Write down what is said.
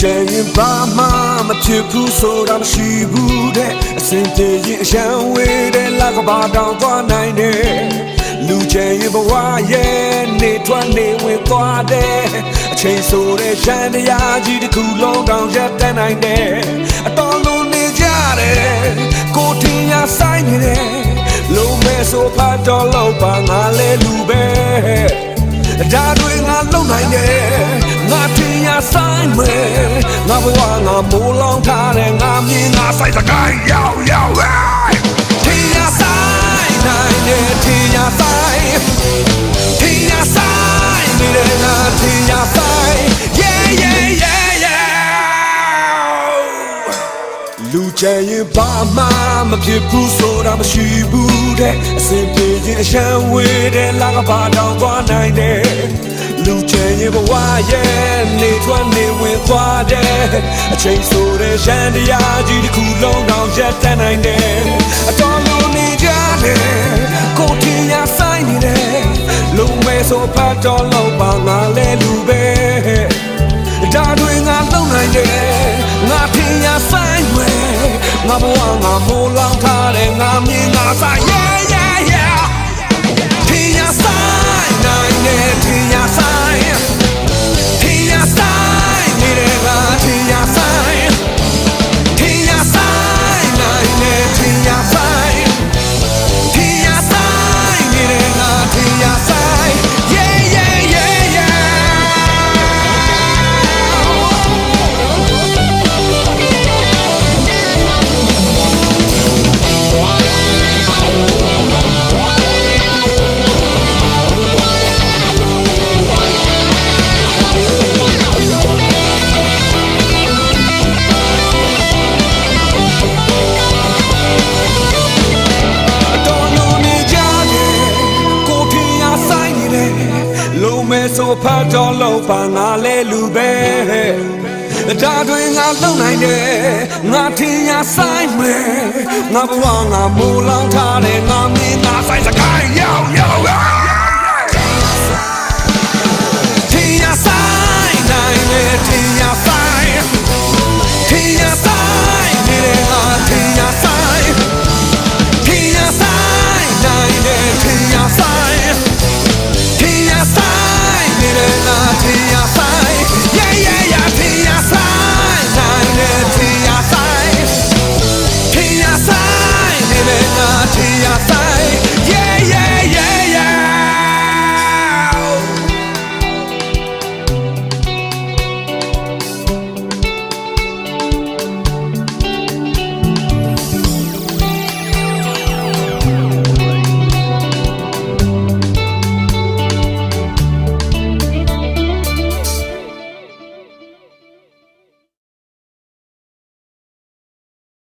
ချင်ရင်ဘာမှမဖြစ်ဘူးဆိုတာမရှိဘူးတဲ့အစင်တည်းရင်အရှမ်းဝေးတဲ့လကဘာတောင်သွားနိုင်တယ်လူချင်ရင်ဘဝရဲ့နေထွက်နေဝင်သွားတဲ့အချိန်ဆိုတဲ့ရှမ်းတရားကြီးတစ်ခုလုံးတောင်ရက်တန်းနိုင်တယ်အတော်လုံးနေကြတယ်ကိုတင်ရဆိုင်နေတယ်လုံးမဲဆိုဖတ်တော်လို့ပါငါလဲလူပဲဒါတွေငါလုံနိုင်တယ်ငါတင်ရဆိုင်မယ် ငါဘဝငါမိုးလောင်ထားတယ်ငါမြင်ငါဆိုင်စကိုင်းရောက်ရောက်တင်ရဆိုင်နိုင်တယ်တင်ရဆိုင်တင်ရဆိုင်နေတယ်ငါတင်ရဆိုင် yeah yeah yeah yeah လူချင်ရင်ဘာမှမဖြစ်ဘူးဆိုတာမရှိဘူးတဲ့အစဉ်ပြေခြင်းအရှမ်းဝေးတဲ့လာကပါတောင်သွားနိုင်တယ်လူချင်ရင် ဘဝရဲ့နေထွက်နေဝင်သွားတဲ့အချိန်ဆိုတဲ့ရှမ်းတရားကြီးတစ်ခုလုံးတောင်ရက်တန်းနိုင်တယ်အတော်လုံးနေကြတယ်ကိုတင်ရဆိုင်နေတယ်လုံးမဲဆိုဖတ်တော်လို့ပါငါလဲလူပဲဒါတွေငါလုံနိုင်တယ်ငါထင်ရဆိုင်ွယ်ငါဘဝငါမိုးလောင်ထားတယ်ငါမြင်ငါစား yeah yeah မဲဆိုဖတ်တော်လို့ပါငါလဲလူပဲဒါတွေငါလုံနိုင်တယ်ငါထင်ရဆိုင်မယ်ငါဘဝငါမိုးလောင်ထားတယ်ငါမင်းငါဆိုင်စကိုင်းရောက်ရောက်